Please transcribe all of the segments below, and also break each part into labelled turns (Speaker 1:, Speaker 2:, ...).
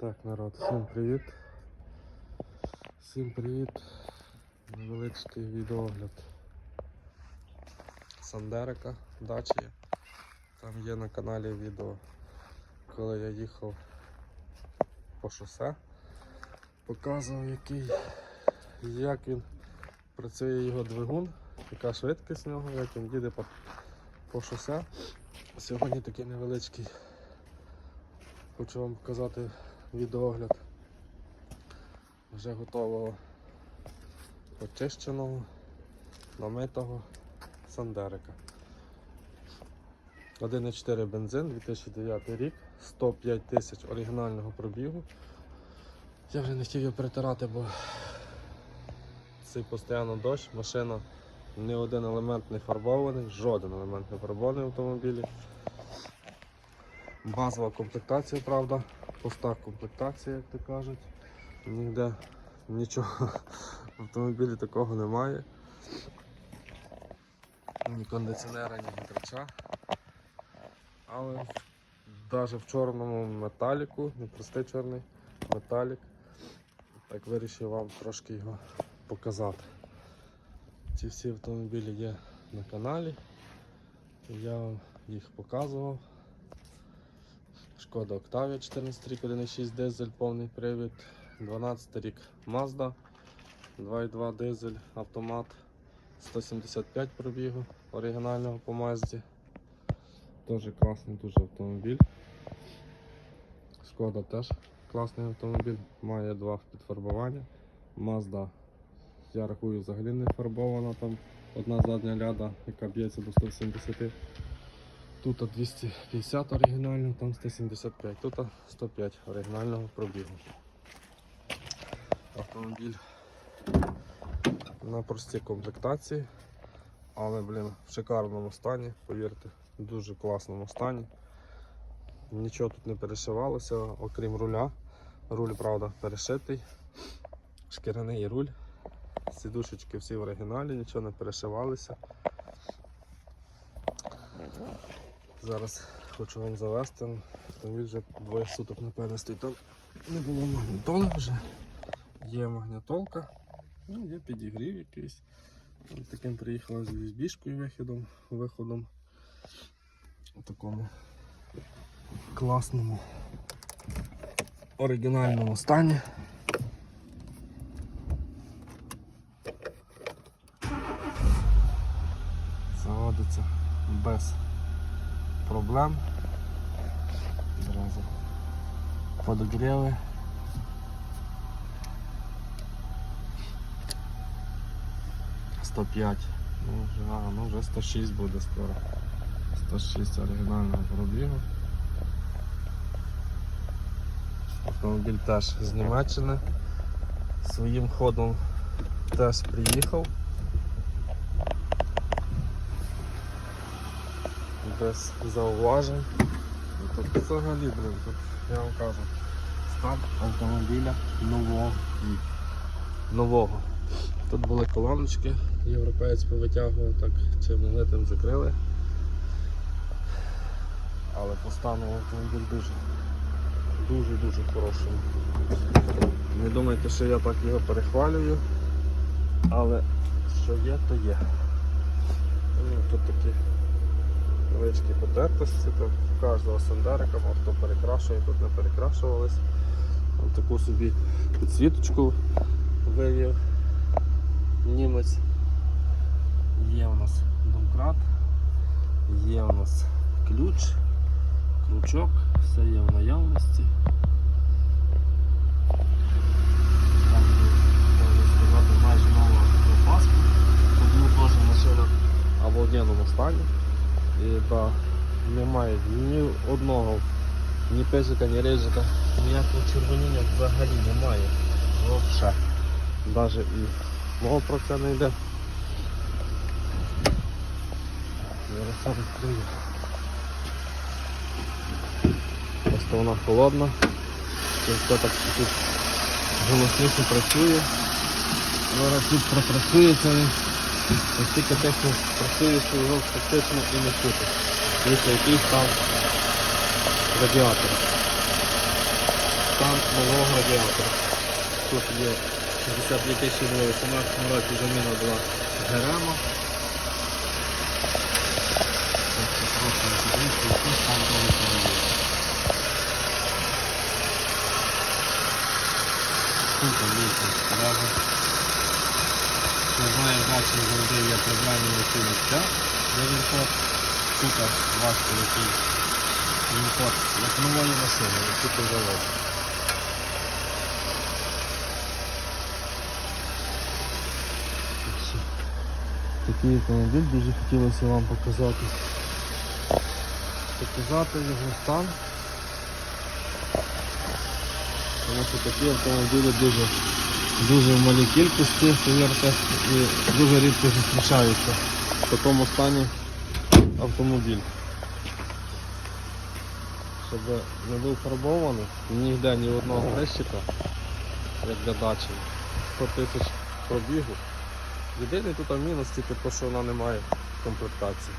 Speaker 1: Так, народ, всім привіт. Всім привіт. Невеличкий відеогляд Сандерика, дачі. Там є на каналі відео, коли я їхав по шосе. Показував який, як він працює його двигун, яка швидкість нього, як він їде по, по шосе. Сьогодні такий невеличкий Хочу вам показати відеогляд вже готового очищеного, намитого Сандерика. 1,4 бензин, 2009 рік, 105 тисяч оригінального пробігу. Я вже не хотів його притирати, бо цей постійно дощ, машина ні один елемент не фарбований, жоден елемент не фарбований в автомобілі. Базова комплектація, правда, пуста комплектація, як то кажуть. Ніде нічого в автомобілі такого немає. Ні кондиціонера, ні вітрача. Але навіть в чорному металіку, не простий чорний металік, так вирішив вам трошки його показати. Ці всі автомобілі є на каналі. Я вам їх показував. Шкода Octavia 14 рік, 1,6 дизель, повний привід, 12 рік Mazda, 2,2 дизель, автомат, 175 пробігу оригінального по Mazda. Дуже класний дуже автомобіль. Шкода теж класний автомобіль, має два підфарбування. Mazda, я рахую, взагалі не фарбована, там одна задня ляда, яка б'ється до 170. Тут 250 оригінального, там 175, тут 105 оригінального пробігу. Автомобіль на простій комплектації, але блін, в шикарному стані, повірте, в дуже класному стані. Нічого тут не перешивалося, окрім руля. Руль, правда, перешитий, шкіряний руль, сідушечки всі в оригіналі, нічого не перешивалися. Зараз хочу вам завести. Автомобіль вже двоє суток напевно стоїть. Там не було магнітоли вже. Є магнітолка, ну, є підігрів якийсь. Таким приїхала з USB-шкою виходом, виходом у такому класному оригінальному стані. Заводиться без проблем. Зразу подогріли. Сто п'ять. Ну вже, а, ну вже 106 буде скоро. 106 оригінального пробігу. Автомобіль теж з Німеччини. Своїм ходом теж приїхав. Без зауважень. Ну, Тут взагалі, блин, тут я вам кажу, стан автомобіля нового. нового. Тут були колоночки, європеєць повитягував, так чим литим закрили. Але по стану автомобіль дуже дуже-дуже хороший. Не думайте, що я так його перехвалюю, але що є, то є. Ну, Тут такі невеличкі потертості, то в кожного сандерика, хто перекрашує, тут не перекрашувались. Ось таку собі підсвіточку вивів німець. Є у нас домкрат, є у нас ключ, ключок, все є в наявності. Можна сказати, майже нова запаска. Одну теж машина в обалденному стані. Да, немає ні одного, ні песика, ні режика, ніякого червоніння взагалі немає. Взагалі. Навіть і мова про це не йде. Зараз відкрию. Просто вона холодна. Все так тут голосніше працює. Зараз тут пропрацюється він. Настільки техніка працює, що його фактично і не чути. Дивіться, який став радіатор. стан нового радіатора. Тут є 62 тисячі було 18 році заміна була Герема. Тут дивіться, одразу. Не знаю, значить завжди є проблеми які місця, де. Тут бачите, який він як нової машини, який тут завод. Такий автомобіль дуже хотілося вам показати. Показати його стан. Тому що такі автомобілі дуже, дуже в малій кількості, повірте, і дуже рідко зустрічаються в такому стані автомобіль. Щоб не був фарбований, ніде ні одного грещика, як для дачі, 100 тисяч пробігу. Єдиний тут мінус тільки те, що вона не має комплектації.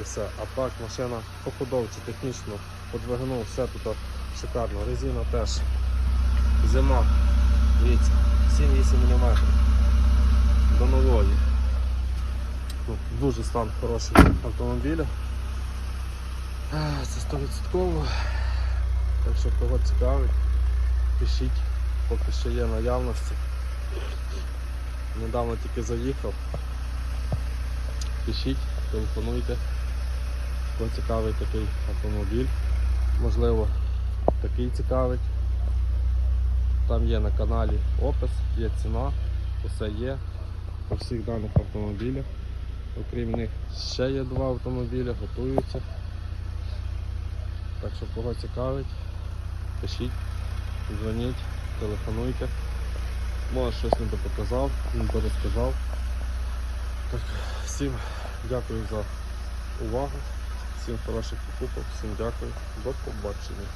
Speaker 1: І все. А так машина по ходовці, технічно, по все тут шикарно. Резина теж. Зима. Дивіться, 7-8 мм. До нової. Ну, дуже стан хороший автомобіля. Це 100%. Так що кого цікавить, пишіть, поки ще є наявності. Недавно тільки заїхав. Пишіть, телефонуйте. Кого цікавий такий автомобіль. Можливо, такий цікавить. Там є на каналі опис, є ціна, усе є по всіх даних автомобілях. Окрім них ще є два автомобілі, готуються. Так що кого цікавить, пишіть, дзвоніть, телефонуйте. Може щось не допоказав, не дорозказав. Так, всім дякую за увагу, всім хороших покупок, всім дякую, до побачення.